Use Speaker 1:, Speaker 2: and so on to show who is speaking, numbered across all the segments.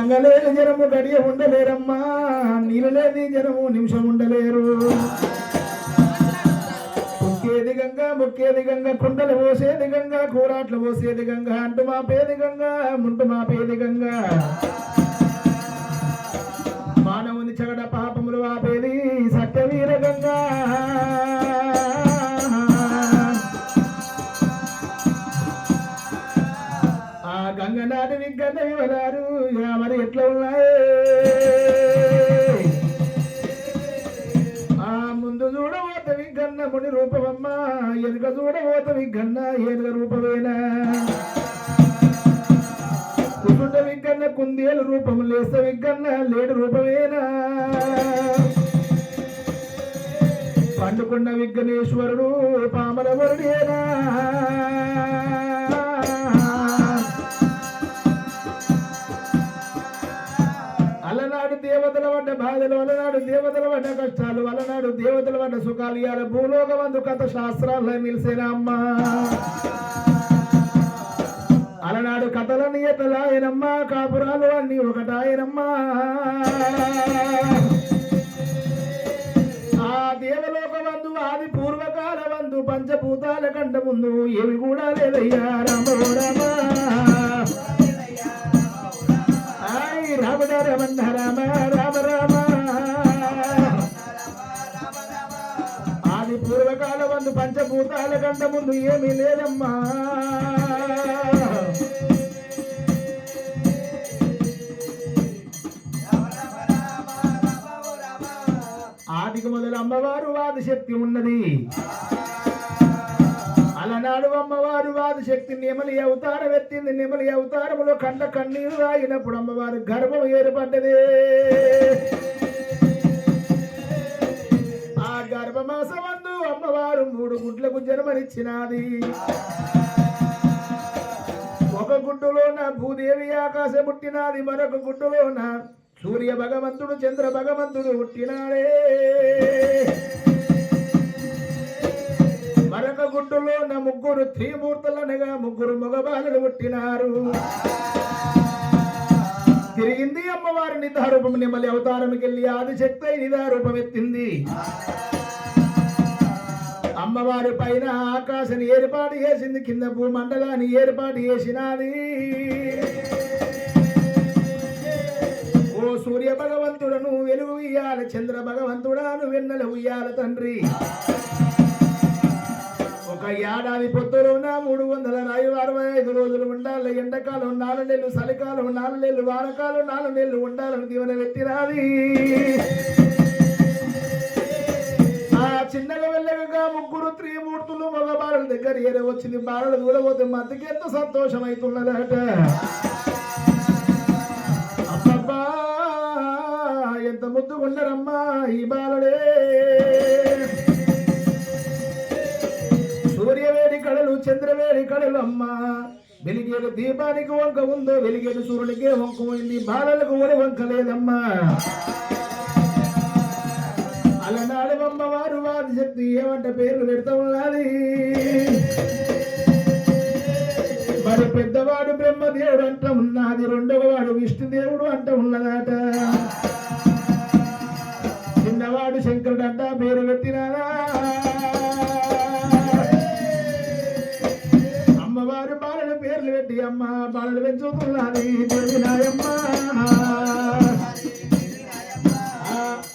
Speaker 1: గంగలేని జనము గడియ ఉండలేరమ్మా. నీళ్ళు లేని జనము నిమిషం ఉండలేరు. ముక్కేది గంగా ముక్కేది గంగ కుండలు పోసేది గంగా కూరాట్లు పోసేది గంగా అంటు మా పేది గంగా ముంటు మా పేది గంగా. మానవుని చెగడ పాపములు ఆపేది సత్యవీర గంగా. ఆ గంగ నాటి మరి ఎట్లా ఉన్నాయి? ఆ ముందు చూడబోత విగ్గన్న ముని రూపమమ్మ ఎనుక చూడబోత విగ్గన్న ఏనుగ రూపమేనా. కుటుంబ విగ్గన్న కుందేలు రూపము లేస విగ్గన్న లేడు రూపమేనా. పండుకున్న విఘ్నేశ్వరుడు పామల వరుడేనా. దేవతల పడ్డ బాధలు వలనాడు దేవతల పడ్డ కష్టాలు అలనాడు దేవతల పడ్డ సుఖాలు. ఇవాళ భూలోక కథ శాస్త్రాల్లో నిలిసిన అమ్మా. అలనాడు కథల నియతలాయనమ్మా కాపురాలు అన్ని ఒకటాయనమ్మా. ఆ దేవలోక వందు ఆది పూర్వకాల వందు పంచభూతాల కంట ముందు ఏమి కూడా లేదయ్యా రామో రామ ఆయ్ రమణ రామ రామ రామ ఆది పూర్వకాల వందు పంచభూతాల కంట ముందు ఏమీ లేదమ్మా. ఆదికి మొదలు అమ్మవారు వాది శక్తి ఉన్నది. అలనాడు అమ్మవారు వాది శక్తి నెమలి అవతారం ఎత్తింది నెమలి అవతారములో కంట కన్నీరు రాయినప్పుడు అమ్మవారు గర్భం ఏర్పడ్డది. ఆ గర్భమాసమందు అమ్మవారు మూడు గుడ్లకు జన్మనిచ్చినది. ఒక గుడ్డులోన భూదేవి ఆకాశం పుట్టినది. మరొక గుడ్డులోన సూర్య భగవంతుడు చంద్ర భగవంతుడు పుట్టినాడే. మరొక నా ముగ్గురు త్రిమూర్తులనగా ముగ్గురు మగబాలలు పుట్టినారు. తిరిగింది అమ్మవారి నిధారూపం నిమ్మలి అవతారంకెళ్ళి ఆదిశక్తి నిధారూపం ఎత్తింది. అమ్మవారి పైన ఆకాశాన్ని ఏర్పాటు చేసింది కింద భూమండలాన్ని ఏర్పాటు చేసినది. ఓ సూర్య భగవంతుడను వెలుగు ఇయ్యాల చంద్ర భగవంతుడాను వెన్నెల ఉయ్యాల తండ్రి. ఒక ఏడాది పొత్తులోన మూడు వందల రాయు అరవై ఐదు రోజులు ఉండాలి. ఎండాకాలం నాలుగు నెలలు చలికాలం నాలుగు నెలలు వానకాలం నాలుగు నెలలు ఉండాలని దీవెన పెట్టిరాది ఆ చిన్నగా వెళ్ళగా ముగ్గురు త్రిమూర్తులు మగ బాలల దగ్గర ఏరే వచ్చింది. బాలలు చూడబోతే మధ్యకి ఎంత సంతోషం అవుతున్నదట. అబ్బబ్బా ఎంత ముద్దుగుండరమ్మా ఈ బాలడే. చంద్రవేడి కళలమ్మ వెలిగేడు దీపానికి వంక ఉందో వెలిగేడు సూర్యునికే వంక పోయింది. బాలలకు కూడా వంక లేదమ్మా. అలనాడు అమ్మవారు వారి శక్తి ఏమంట పేర్లు పెడతా ఉన్నది మరి పెద్దవాడు బ్రహ్మదేవుడు అంట ఉన్నది. రెండవ వాడు విష్ణుదేవుడు అంట ఉన్నదట. చిన్నవాడు శంకరుడు అంట పేరు పెట్టినారా పేర్లు అమ్మ బాలలు పెంచుతున్నది తెలివినాయమ్మ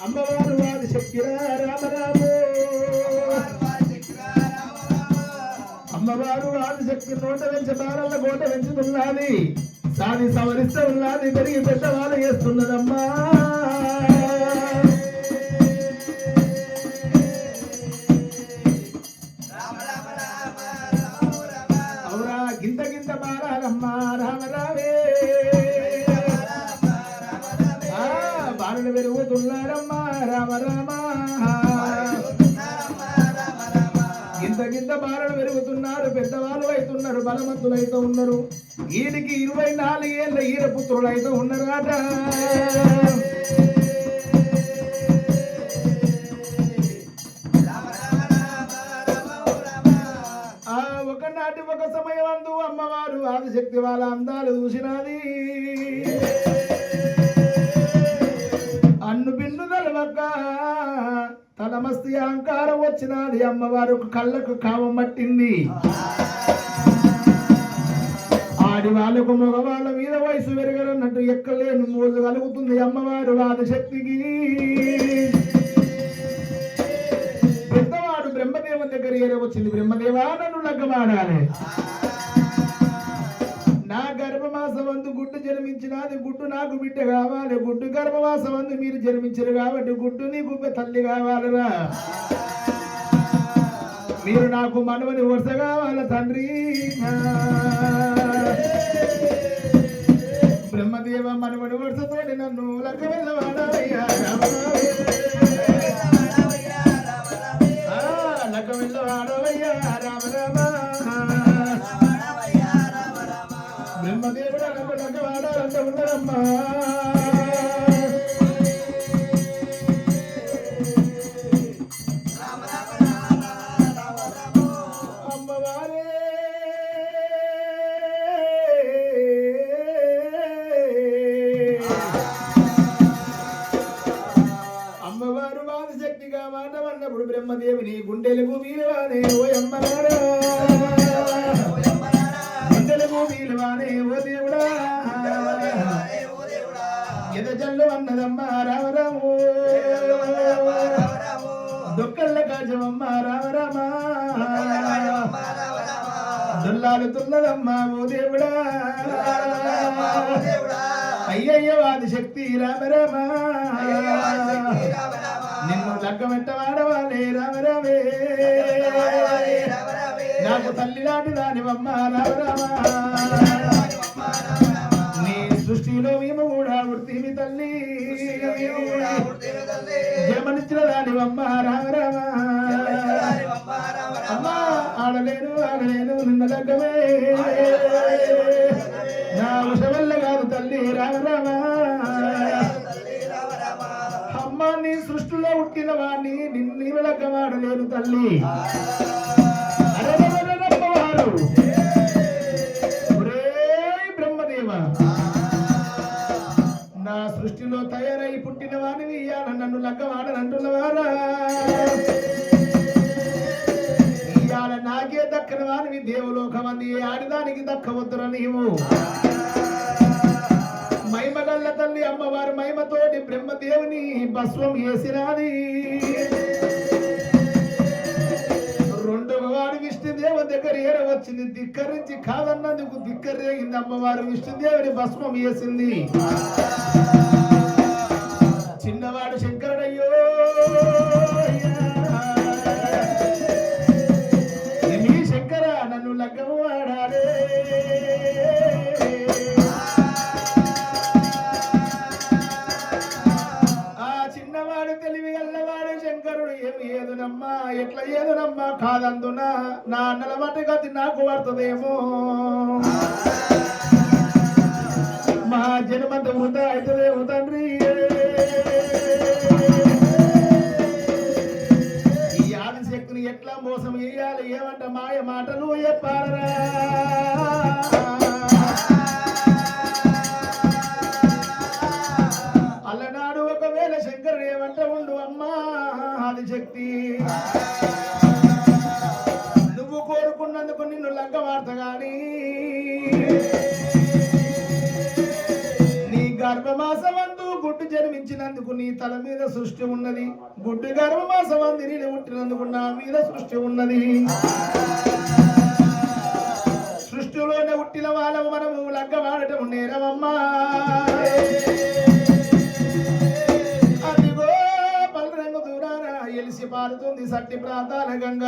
Speaker 1: అమ్మవారు వారి శక్తిరా రామరాము. అమ్మవారు వారి శక్తి నోట వెంచ బాలల గోట పెంచుతున్నది సాది సవరిస్తూ ఉన్నది పెరిగి పెద్దవాళ్ళు చేస్తున్నదమ్మా. గింత రామ రావే పెరుగుతున్నారమ్మా రామ రామ గింత గింత బాలలు పెరుగుతున్నారు పెద్దవాళ్ళు అవుతున్నారు బలవంతులు అయితే ఉన్నారు వీడికి ఇరవై నాలుగేళ్ళ ఈర పుత్రులు అయితే ఉన్నారట నందు అమ్మవారు ఆదిశక్తి వాళ్ళ అందాలు చూసినది అన్ను బిన్ను నలవక తలమస్తి అహంకారం వచ్చినది. అమ్మవారు కళ్ళకు కామం పట్టింది. ఆడి వాళ్ళకు మగవాళ్ళ మీద వయసు పెరగరన్నట్టు ఎక్కలేని మోజు కలుగుతుంది అమ్మవారు ఆదిశక్తికి. పెద్దవాడు బ్రహ్మదేవం దగ్గర ఏరే వచ్చింది బ్రహ్మదేవా నన్ను లగ్గమాడాలి. నా గర్భమాసమందు గుడ్డు జన్మించినది గుడ్డు నాకు బిడ్డ కావాలి గుడ్డు గర్భమాసమందు మీరు జన్మించరు కాబట్టి గుడ్డు నీకు తల్లి కావాలరా. మీరు నాకు మనవని వరుస కావాల తండ్రి. బ్రహ్మదేవ మనవని వరుసతోటి నన్ను లక్క వెళ్ళవాడవయ్యా బ్రహ్మదేవుడు అన్నట్టు లక్క వాడాలంటే ఉండరమ్మా వాది శక్తి రామరామ? నిన్ను లగ్గమెట్ట వాడవాలే రామరామే. నాకు తల్లి లాంటి దానివమ్మ రామరామ. నీ సృష్టిలో మేము కూడా వృత్తిమి తల్లి. జన్మనిచ్చిన దానివమ్మ రామరామ. అమ్మా ఆడలేను ఆడలేను నిన్న లగ్గమే. నా ఉష వల్ల కాదు తల్లి రామరామ. అమ్మ రూపాన్ని సృష్టిలో పుట్టిన వాణ్ణి నిన్ను లగ్గమాడలేను తల్లి. బ్రహ్మదేవ నా సృష్టిలో తయారై పుట్టిన వాణిని ఇయ్యాల నన్ను లగ్గమాడనంటున్నవారా ఇయ్యాల నాకే దక్కని వానివి దేవలోకమంది ఆడిదానికి దక్కవద్దురా నీవు. మైమగల్ల తల్లి అమ్మవారి మైమతోటి బ్రహ్మదేవుని భస్వం వేసినాది రెండవ వాడు విష్ణుదేవ దగ్గర ఏర వచ్చింది? ధిక్కరించి కాదన్నందుకు ధిక్కరేగింది అమ్మవారు. విష్ణుదేవుని భస్మం వేసింది చిన్నవాడు శంకరుడయ్యో. ఎట్లా ఏదనమ్మా కాదందున నా అన్నల మట్టి గతి నాకు పడుతుందేమో మా జన్మంత వృధా గర్భమాసమంది నేను పుట్టినందుకు నా మీద సృష్టి ఉన్నది. సృష్టిలోనే పుట్టిన వాళ్ళము మనము లగ్గవాడటం నేరవమ్మా నేరమమ్మా. అదిగో పల్లరంగు దూరాన ఎలిసి పారుతుంది సట్టి ప్రాంతాల గంగ.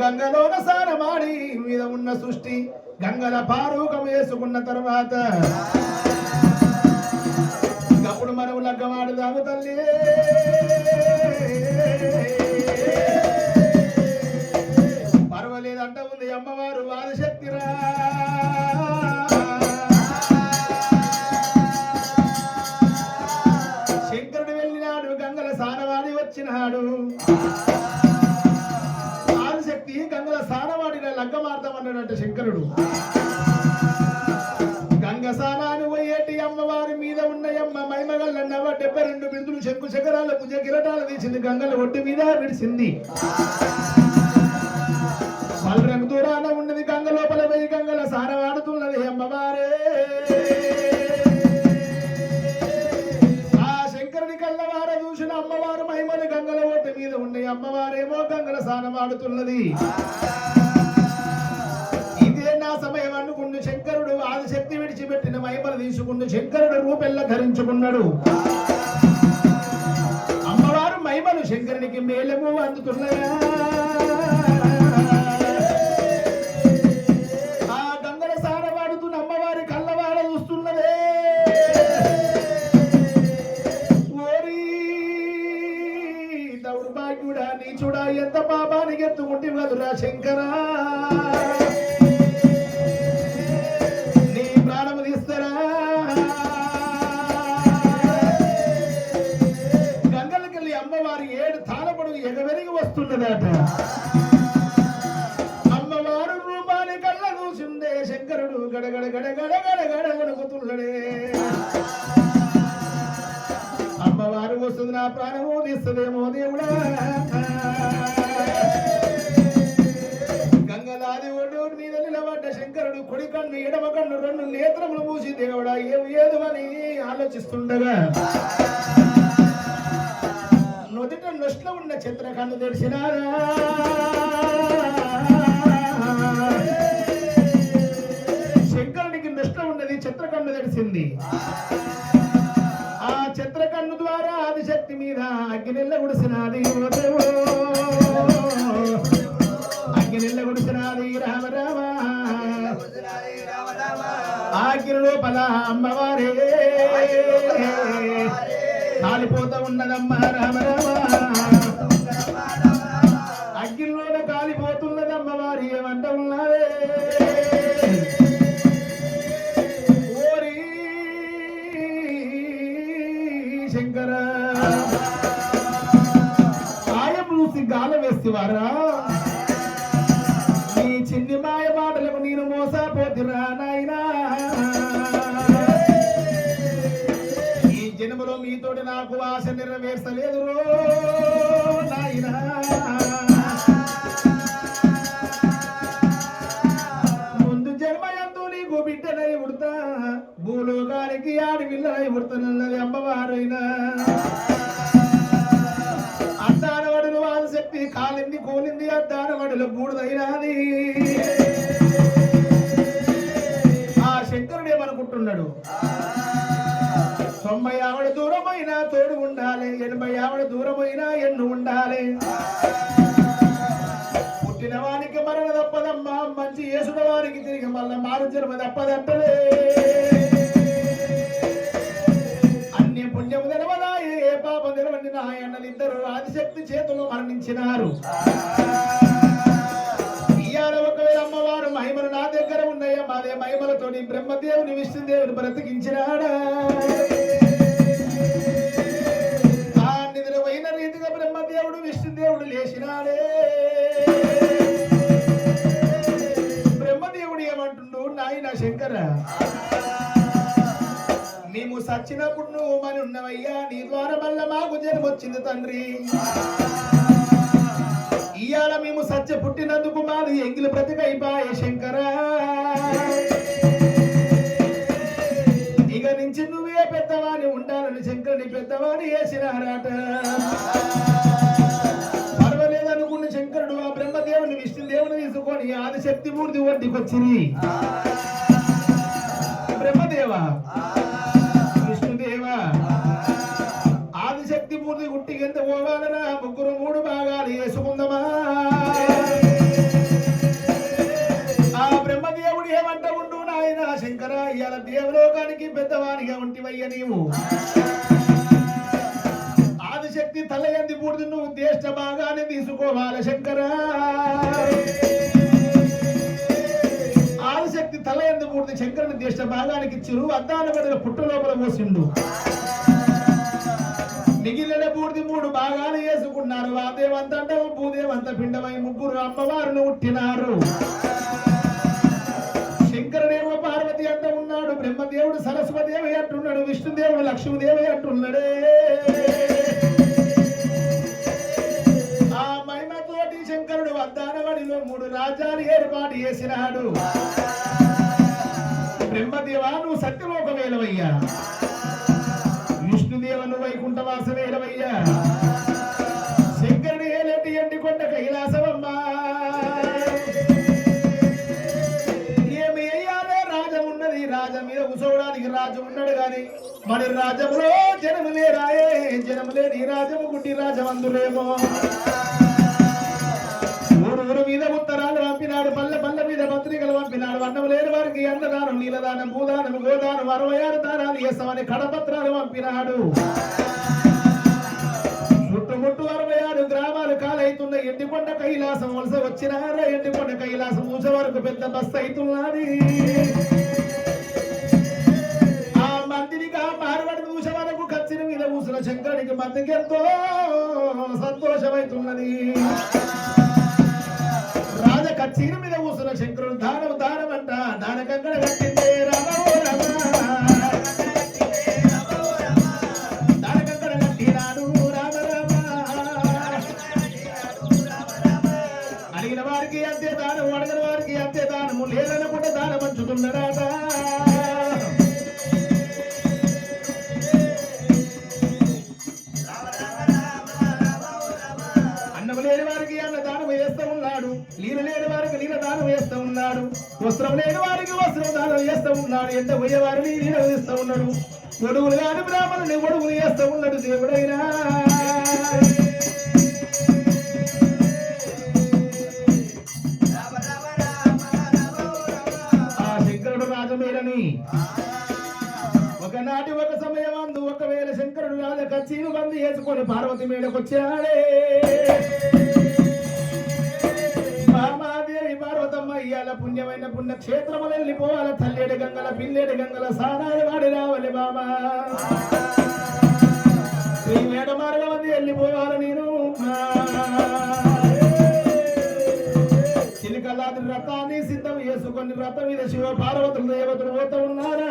Speaker 1: గంగలోన సారమాడి మీద ఉన్న సృష్టి గంగల పారూకం వేసుకున్న తర్వాత. అప్పుడు మనం లగ్గవాడు తల్లి. వారు అమ్మవారు వాదశక్తిరా శంకరుడు వెళ్ళినాడు గంగల సానవాడి వచ్చినాడు. ఆదిశక్తి గంగల సానవాడిన లగ్గమాడతామన్నాడంట శంకరుడు. గంగ సానాను పోయేటి అమ్మవారి మీద ఉన్నయమ్మ మైమగల్లన్నవ డెబ్బై రెండు బిందులు శంకు శకరాల భుజ కిరటాలు తీసింది గంగల ఒడ్డు మీద విడిసింది. దూరాన ఉన్నది గంగ లోపల వెయ్యి గంగల సారవాడుతున్నది అమ్మవారే. ఆ శంకరుని కళ్ళవార చూసిన అమ్మవారు మహిమలు గంగల ఒడ్డు మీద ఉన్నాయి. అమ్మవారేమో గంగల సారవాడుతున్నది ఇదే నా సమయం అనుకుండు శంకరుడు ఆదిశక్తి విడిచిపెట్టిన మహిమలు తీసుకుంటూ శంకరుడు రూపెల్ల ధరించుకున్నాడు. అమ్మవారు మహిమలు శంకరునికి మేలము అందుతున్నాయా? పాపానికి ఎత్తుకుంటే కదురా శంకరా. ఎడమ కన్ను రెండు నేత్రములు మూసి దేవుడా ఏమి ఏదు అని ఆలోచిస్తుండగా నుదుట నొస్ట్లో ఉన్న చిత్ర కన్ను తెరిచినారా అమ్మవారే కాలిపోతా ఉన్నదమ్మ రామ రామ అగ్గిలోన కాలిపోతున్నదమ్మవారి అమ్మవారి ఏమంట ఉన్నదే ఓరి శంకర సాయం చూసి గాల వేస్తేవారా నెరవేర్చలేదు నాయనా. ముందు జన్మ ఎందు నీకు బిడ్డనై ఉడతా భూలోకానికి ఆడి పిల్లనై ఉడతానన్నది అమ్మవారైనా. అద్దానవడులు వాళ్ళ శక్తి కాలింది కూలింది అద్దానవడులు బూడిదైనాది ఆ శంకరుడు ఏమనుకుంటున్నాడు? తొంభై ఆవిడ దూరం దూరమైనా ఎన్ను ఉండాలి. పుట్టిన వానికి మరణ తప్పదమ్మా. మంచి యేసుడ వారికి తిరిగి మళ్ళీ మారు జన్మ తప్పదంటలే అన్ని పుణ్యము తెలవదా ఏ పాపం తెలవండి నాయన్నలు ఇద్దరు ఆదిశక్తి చేతుల్లో మరణించినారు. ఒకవేళ అమ్మవారు మహిమలు నా దగ్గర ఉన్నాయా? మాదే మహిమలతోని బ్రహ్మదేవుని విష్ణుదేవుని బ్రతికించినాడా? దేవుడు బ్రహ్మదేవుడు విష్ణుదేవుడు లేచినాడే. బ్రహ్మదేవుడు ఏమంటుండు నాయన శంకర మేము సచ్చినప్పుడు నువ్వు మరి ఉన్నవయ్యా నీ ద్వారా వల్ల మాకు జన్మొచ్చింది తండ్రి. ఇవాళ మేము సత్య పుట్టినందుకు మాది ఎంగిలి బ్రతికైపాయే శంకర. ఇక నుంచి నువ్వే పెద్దవాని ఉండాలని శంకరుని పెద్దవాని వేసినారాట. ఆదిశక్తి మూర్తి ఒడ్డుకొచ్చిరి బ్రహ్మదేవ విష్ణుదేవ ఆదిశక్తి మూర్తి గుట్టి ఎంత పోవాలనా ముగ్గురు మూడు భాగాలు వేసుకుందామా? ఆ బ్రహ్మదేవుడు ఏమంట ఉండు నాయన? శంకర ఇవాళ దేవలోకానికి పెద్దవానిగా ఉంటివయ్య నీవు. ఆదిశక్తి తల ఎంది పూర్తి నువ్వు దేశ భాగాన్ని తీసుకోవాలి శంకరా. శంకరుని దేశ భాగానికి చెరువు అద్దాల పడిన పుట్ట లోపల పోసిండు. మిగిలిన పూర్తి మూడు భాగాలు వేసుకున్నారు. వాదేవంత భూదేవంత పిండమై ముగ్గురు అమ్మవారులు ఉట్టినారు శంకరుడేమో పార్వతి అంట ఉన్నాడు. బ్రహ్మదేవుడు సరస్వదేవి అంటున్నాడు. విష్ణుదేవుడు లక్ష్మీదేవి అంటున్నాడే. ఆ మహిమతోటి శంకరుడు వద్దానవడిలో మూడు రాజ్యాలు ఏర్పాటు చేసినాడు. బ్రహ్మదేవా నువ్వు సత్యలోక వేలవయ్యా విష్ణుదేవను వైకుంఠవాస వేలవయ్యా శంకరుడు ఏలటి ఎండి కొండ కైలాసమమ్మా. ఏమి అయ్యాలే రాజం ఉన్నది రాజం మీద కూర్చోవడానికి రాజు ఉన్నాడు గాని మరి రాజంలో జనము లేరాయే. జనము లేని రాజము గుడ్డి రాజం అందురేమో ఊరు ఊరు మీద ఉత్తరాలు పంపినాడు పల్లె పల్లె అన్నం లేని వారికి అన్నదానం నీలదానం భూదానం గోదానం అరవై ఆరు దానాలు చేస్తామని కడపత్రాలు పంపినాడు. చుట్టుముట్టు అరవై ఆరు గ్రామాలు కాలైతున్న ఎండికొండ కైలాసం వలస వచ్చినారా? ఎండికొండ కైలాసం ఊస వరకు పెద్ద బస్సు అవుతున్నది ఆ మందినిగా మారబడి ఊస వరకు కచ్చిన మీద ఊసిన శంకరుడికి మందికి ఎంతో సంతోషమైతున్నది. కచ్చీర మీద కూర్చున్న శంకరుడు దానం దానం గొడుగులు ఉన్నాడు దేవుడైనా. ఆ శంకరుడు రాజమేరని ఒకనాటి ఒక సమయం అందు ఒకవేళ శంకరుడు రాజ కచ్చీలు బంది వేసుకొని పార్వతి మేడకొచ్చాడే వచ్చాడే. పార్వతమ్మ ఇయ్యాల పుణ్యమైన పుణ్యక్షేత్రములు వెళ్ళిపోవాల. తల్లేడు గంగల పిల్లేడు గంగల సానాలు వాడి రావాలి బాబా. శ్రీ మేడ మార్గమంది వెళ్ళిపోవాలి నేను. చిలికల్లాది రథాన్ని సిద్ధం చేసుకొని రథం మీద శివ పార్వతులు దేవతలు పోతూ ఉన్నారా?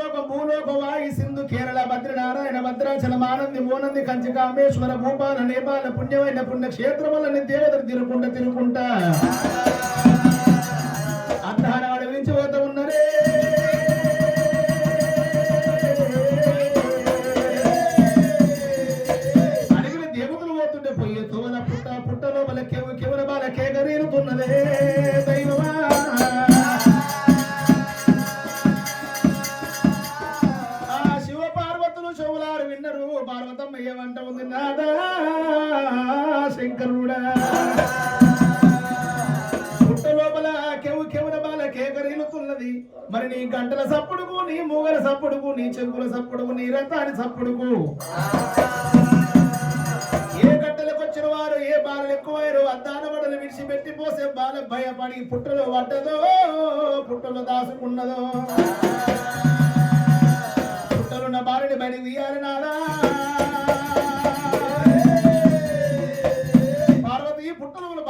Speaker 1: నాగలోకం భూలోక వాయి సింధు కేరళ భద్రనారాయణ భద్రాచలం ఆనంది మోనంది కంచి కామేశ్వర భూపాల నేపాల పుణ్యమైన పుణ్య క్షేత్రములని దేవతలు తిరుగుంటా తిరుగుంటా అర్థానాడు విరించి పోతా ఉన్నారే. అడిగిన దేవతలు పోతుంటే పోయే తోల పుట్ట పుట్ట లోపల కేవల కెవుల బాల కేకరీరుతున్నదే గంటల సప్పుడుకు నీ మూగల సప్పుడుకు నీ చెంగుల సప్పుడుకు నీ రక్తాన్ని సప్పుడుకు. ఏ గంటలకు వచ్చిన వారు ఏ బాలలు ఎక్కువయ్యారు అద్దాన బడలు విడిచిపెట్టి పోసే బాల భయపడి పుట్టలో పడ్డదో పుట్టలో దాసుకున్నదో. పుట్టలున్న బాలని బయట తీయాలి నాదా?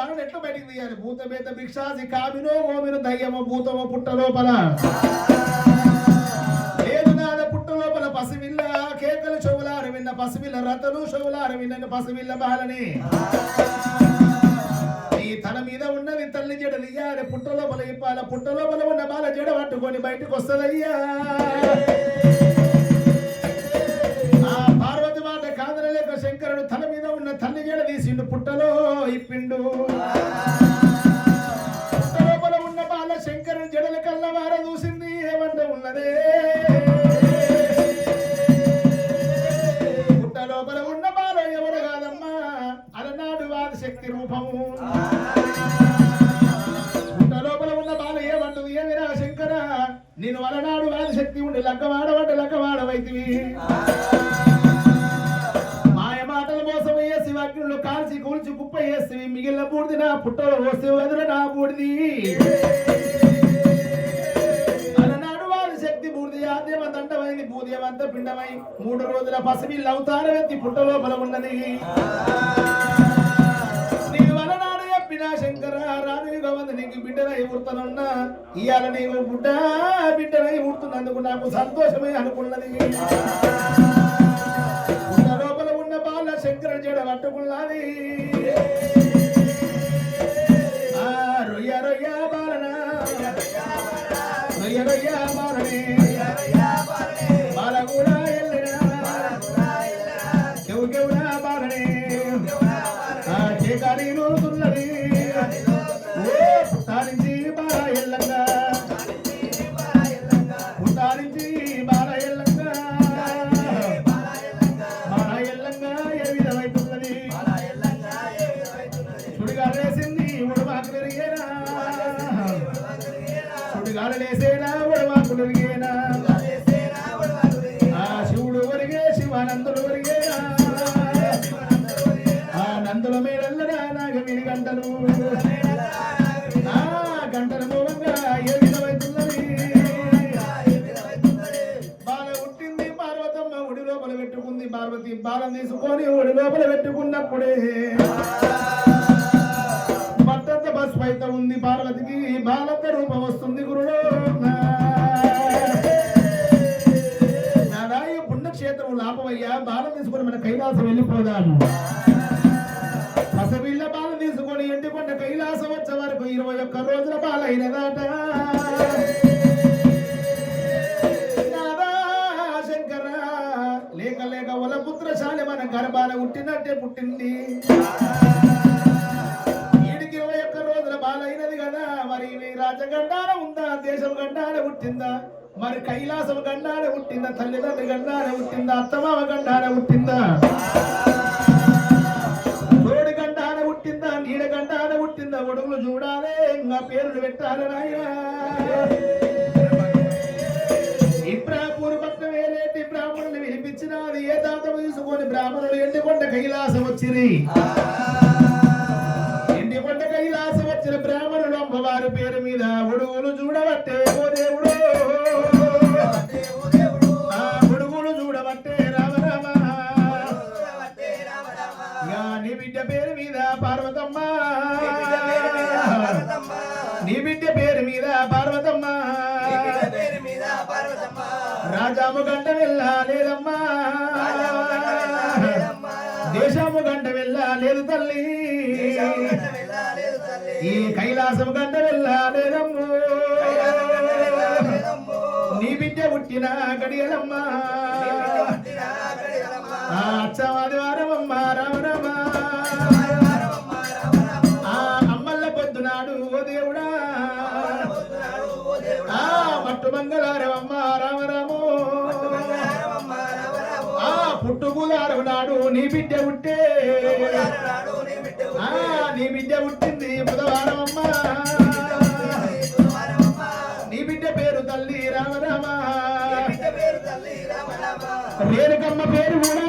Speaker 1: పుట్టలో ఎట్లా బయటికి తీయాలి? భూత బేత భిక్షాసి కామినో ఓమిను దయ్యమో భూతమో పుట్ట లోపల. లేదు నాద పుట్ట లోపల పసివిల్ల కేకలు చెవులారు విన్న పసివిల్ల రతలు చెవులారు విన్న పసివిల్ల బాలని. ఈ తల మీద ఉన్నది తల్లి జడ తీయాలి పుట్ట లోపల ఇప్పాల పుట్ట లోపల ఉన్న బాల జడ పట్టుకొని బయటకు వస్తుందయ్యా. ఆ పార్వతి మాట కాదనలేక శంకరుడు తల మీద ఉన్న తల్లి జడ తీసిండు పుట్టలో ఇప్పిండు. మూడు రోజుల పసిబిల్లు అవతారం ఎత్తి పుట్ట లోపల ఉన్నది. నీవు అలనాడు చెప్పిన శంకర రాజుగా వంద నీకు బిడ్డనై పుడతానున్నా. ఇవాళ నీవు బిడ్డ బిడ్డనై పుడుతున్నందుకు నాకు సంతోషమే అనుకున్నది. ఉన్న లోపల ఉన్న బాల శంకర జడ పట్టుకున్నది. రొయ్య రొయ్య బాలన? రొయ్య రొయ్య బాల అప్పుడే పట్టంత పసుపు అయితే ఉంది పార్వతికి బాలత రూపం వస్తుంది గురుడు నారాయ పుణ్యక్షేత్రం లాభమయ్యా బాలం తీసుకొని మన కైలాసం వెళ్ళిపోదాను పసవిళ్ళ బాల తీసుకొని ఎండికొండ కైలాసం వచ్చే వరకు ఇరవై ఒక్క రోజుల బాలైనదాట నాదా లేక లేక వల పుత్రశాలి మన గర్భాన పుట్టినట్టే పుట్టిన మరి కైలాసం గండాన పుట్టిందా తల్లిదండ్రి గండాన పుట్టిందా అత్తమామ గండాన పుట్టిందా? తోడు గండాన పుట్టిందా నీడ గండాన పుట్టిందా ఒడుగులు చూడాలే ఇంకా పేర్లు పెట్టాలి నాయనా. ఇబ్రాపూర్ పట్నం వేలేటి బ్రాహ్మణులు వినిపించినది ఏ దాతము తీసుకొని బ్రాహ్మణులు ఎండుకొండ కైలాసం వచ్చింది రాజాము గంట వెళ్ళాలేదమ్మా దేశము గంట వెళ్ళాలేదు తల్లి. ఈ కైలాసము గంట వెళ్ళాలేదమ్ము నీ బిడ్డ పుట్టిన గడియలమ్మా. ఆ అచ్చవాదివారం అమ్మ రామరామ ఆ అమ్మల్ల పొద్దునాడు ఓ దేవుడా. ఆ మట్టు మంగళారం అమ్మ రామరాము. పుట్టుగులారం నాడు నీ బిడ్డ ఆ నీ బిడ్డ పుట్టింది బుధవారం అమ్మ. నీ బిడ్డ పేరు తల్లి రామరామ. రేణుకమ్మ పేరు కూడా